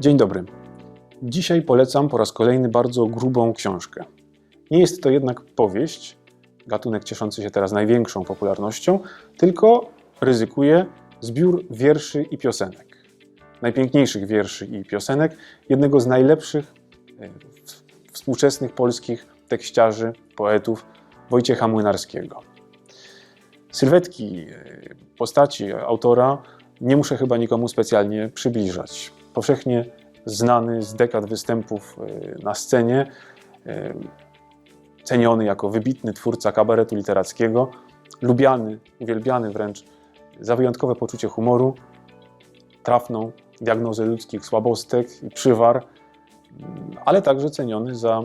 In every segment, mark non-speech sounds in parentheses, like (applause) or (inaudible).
Dzień dobry. Dzisiaj polecam po raz kolejny bardzo grubą książkę. Nie jest to jednak powieść, gatunek cieszący się teraz największą popularnością, tylko ryzykuję zbiór wierszy i piosenek. Najpiękniejszych wierszy i piosenek jednego z najlepszych e, współczesnych polskich tekściarzy, poetów Wojciecha Młynarskiego. Sylwetki e, postaci autora nie muszę chyba nikomu specjalnie przybliżać. Powszechnie znany z dekad występów e, na scenie, e, ceniony jako wybitny twórca kabaretu literackiego, lubiany, uwielbiany wręcz za wyjątkowe poczucie humoru, trafną diagnozę ludzkich słabostek i przywar, mm, ale także ceniony za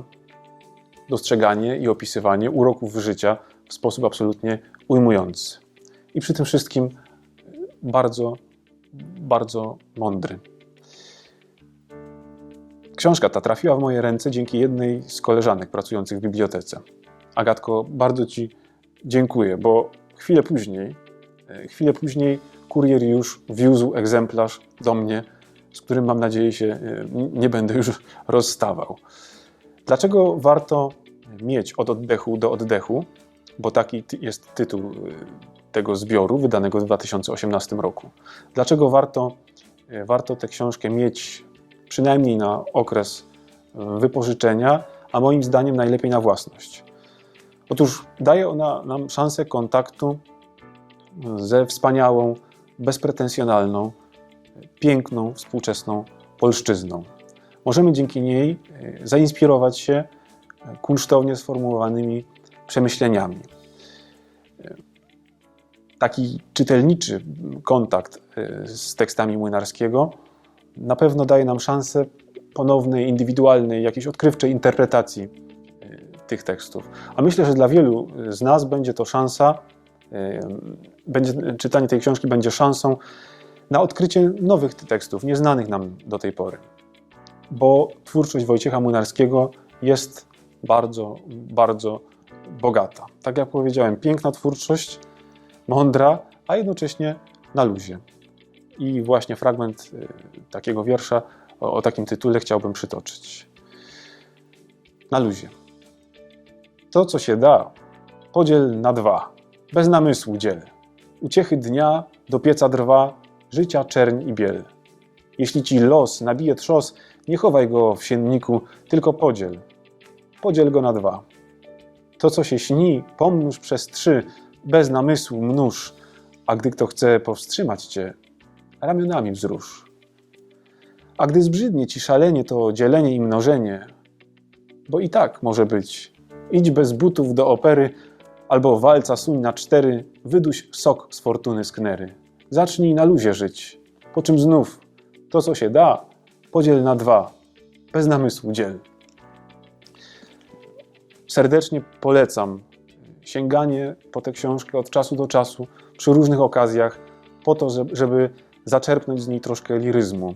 dostrzeganie i opisywanie uroków życia w sposób absolutnie ujmujący. I przy tym wszystkim bardzo, bardzo mądry. Książka ta trafiła w moje ręce dzięki jednej z koleżanek pracujących w bibliotece. Agatko, bardzo Ci dziękuję, bo chwilę później, e, chwilę później kurier już wiózł egzemplarz do mnie, z którym mam nadzieję się e, nie będę już (laughs) rozstawał. Dlaczego warto mieć od oddechu do oddechu? Bo taki jest tytuł y, tego zbioru, wydanego w 2018 roku. Dlaczego warto, warto tę książkę mieć przynajmniej na okres y, wypożyczenia, a moim zdaniem najlepiej na własność? Otóż daje ona nam szansę kontaktu y, ze wspaniałą, bezpretensjonalną, piękną, współczesną polszczyzną. Możemy dzięki niej y, zainspirować się kunsztownie sformułowanymi przemyśleniami. Taki czytelniczy kontakt z tekstami Młynarskiego na pewno daje nam szansę ponownej, indywidualnej, jakiejś odkrywczej interpretacji y, tych tekstów. A myślę, że dla wielu z nas będzie to szansa, y, będzie, czytanie tej książki będzie szansą na odkrycie nowych tekstów, nieznanych nam do tej pory bo twórczość Wojciecha Młynarskiego jest bardzo, bardzo bogata. Tak jak powiedziałem, piękna twórczość, mądra, a jednocześnie na luzie. I właśnie fragment y, takiego wiersza o, o takim tytule chciałbym przytoczyć. Na luzie. To, co się da, podziel na dwa. Bez namysłu dziel. Uciechy dnia do pieca drwa, życia czerń i biel. Jeśli ci los nabije trzos, nie chowaj go w sienniku, tylko podziel. Podziel go na dwa. To, co się śni, pomnóż przez trzy, bez namysłu mnóż, a gdy kto chce powstrzymać cię, ramionami wzrusz. A gdy zbrzydnie ci szalenie to dzielenie i mnożenie, bo i tak może być, idź bez butów do opery, albo walca suń na cztery, wyduś sok z fortuny sknery. Zacznij na luzie żyć, po czym znów to, co się da, podziel na dwa, bez namysłu dziel. Serdecznie polecam sięganie po tę książkę od czasu do czasu, przy różnych okazjach, po to, żeby- zaczerpnąć z niej troszkę liryzmu,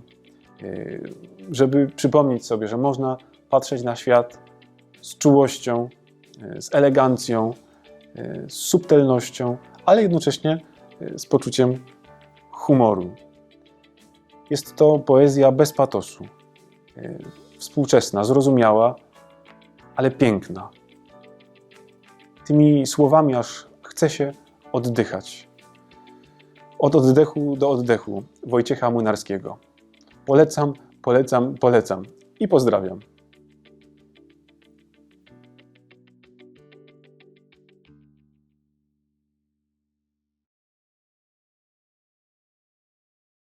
Yy, żeby przypomnieć sobie, że można patrzeć na świat z czułością, yy, z elegancją, yy, z subtelnością, ale jednocześnie z poczuciem humoru. Jest to poezja bez patosu, współczesna, zrozumiała, ale piękna. Tymi słowami aż chce się oddychać. Od oddechu do oddechu Wojciecha Młynarskiego. Polecam, polecam, polecam i pozdrawiam.